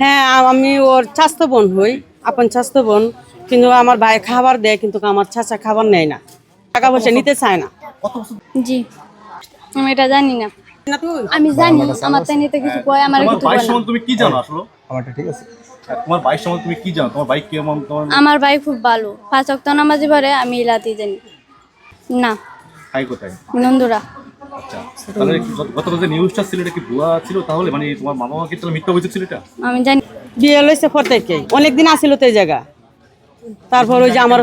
হ্যাঁ আমি ওর স্বাস্থ্য বোন হই আপন স্বাস্থ্য বোন কিন্তু আমার ভাই খাবার দেয় কিন্তু আমার চাচা খাবার নেয় না। টাকা পয়সা নিতে চায় না। জি। আমি এটা জানি না। আমি জানি আমার তাই নিতে কিছু কয় আমার বাইক কয় তুমি কি জানো আসলে? আমারটা ঠিক আছে। তোমার বাইক সম্বন্ধে তুমি কি জানো? তোমার বাইক কেমন তোমার আমার ভাই খুব ভালো। পাঁচ অক্ট নামাজি পড়ে আমি ইলাতি জানি। না। কোথায়? নন্দুরা। আচ্ছা। তাহলে গতকাল যে নিউজটা ছিল এটা কি ভুয়া ছিল? তাহলে মানে তোমার মামা তাহলে মিথ্যা অভিযোগ ছিল এটা? আমি জানি বিয়ে লইছে অনেকদিন আসিল তো এই জায়গা। তারপর ওই যে আমার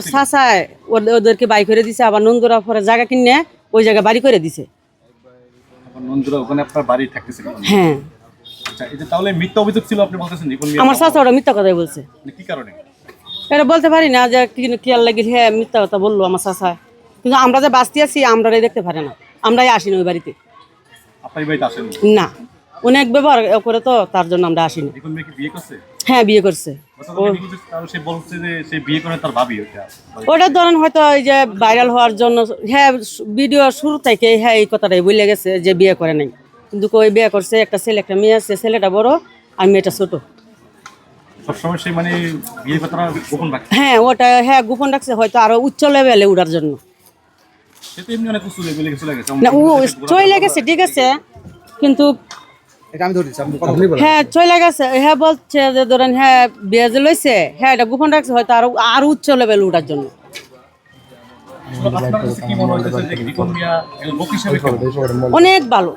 ওদের- ওদেরকে বাই করে দিছে আবার নন্দুরা পরে জায়গা কিনে ওই জায়গা বাড়ি করে দিছে। নন্দুরা ওখানে আপনার বাড়ি থাকতেছিল হ্যাঁ। আচ্ছা তাহলে মিথ্যা অভিযোগ ছিল আপনি বলতেছেন আমার ওটা মিথ্যা কথাই বলছে। মানে কি কারণে? এটা বলতে পারি না যে কি খেয়াল লাগি হ্যাঁ মিথ্যা কথা বলল আমার কিন্তু আমরা যে বাঁচতে আছি আমরা দেখতে পারে না। আমরাই আসিনি ওই বাড়িতে। না। অনেক ব্যবহার করে তো তার জন্য আমরা আসিনি। বিয়ে করছে? হ্যাঁ বিয়ে করছে। ওটা ধরেন হয়তো এই যে ভাইরাল হওয়ার জন্য হ্যাঁ ভিডিও শুরু থেকে হ্যাঁ এই কথাটাই বলে গেছে যে বিয়ে করে নাই। কিন্তু কই বিয়ে করছে একটা ছেলে একটা মেয়ে আছে ছেলেটা বড় আর মেয়েটা ছোট। মানে হ্যাঁ ওটা হ্যাঁ গোপন রাখছে হয়তো আরও উচ্চ লেভেলে উঠার জন্য। না ও চলে গেছে ঠিক আছে কিন্তু হ্যাঁ চলে গেছে হ্যাঁ বলছে যে ধরেন হ্যাঁ বিয়ে যে লইছে হ্যাঁ এটা গোপন রাখছে হয়তো আরও আরও উচ্চ লেভেল উঠার জন্য? অনেক ভালো।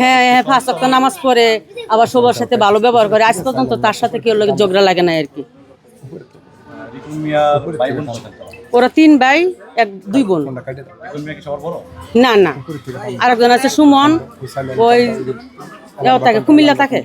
হ্যাঁ হ্যাঁ পাঁচ ওয়াক্ত নামাজ পড়ে আবার সবার সাথে ভালো ব্যবহার করে আজ পর্যন্ত তার সাথে কেউ লোকের ঝগড়া লাগে না আর কি। ওরা তিন ভাই এক দুই বোন। না না। আরেকজন আছে সুমন ওই তাকে থাকে কুমিল্লা থাকে